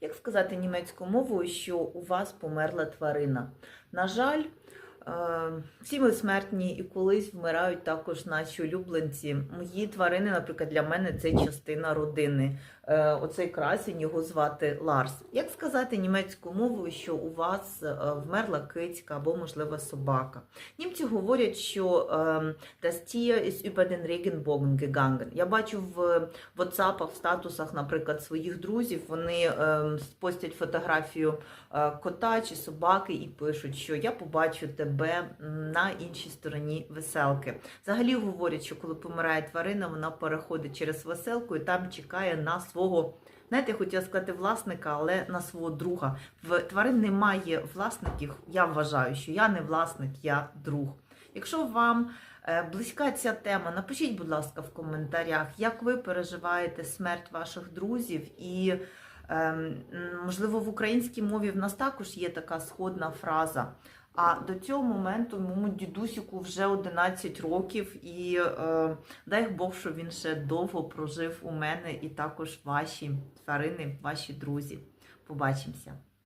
Як сказати німецькою мовою, що у вас померла тварина? На жаль, е, всі ми смертні і колись вмирають також наші улюбленці. Мої тварини, наприклад, для мене це частина родини. Е, Оцей красень його звати Ларс. Сказати німецькою мовою, що у вас е, вмерла кицька або, можливо, собака? Німці говорять, що ем, das Tier ist über den Regenbogen gegangen. Я бачу в WhatsApp, в статусах, наприклад, своїх друзів, вони ем, постять фотографію е, кота чи собаки і пишуть, що я побачу тебе на іншій стороні веселки. Взагалі говорять, що коли помирає тварина, вона переходить через веселку і там чекає на свого. Знаєте, я хотіла сказати власника, але на свого друга. В тварин немає власників. Я вважаю, що я не власник, я друг. Якщо вам е, близька ця тема, напишіть, будь ласка, в коментарях, як ви переживаєте смерть ваших друзів, і можливо в українській мові в нас також є така сходна фраза. А до цього моменту моєму дідусіку вже 11 років, і е, дай Бог, що він ще довго прожив у мене, і також ваші тварини, ваші друзі. Побачимося.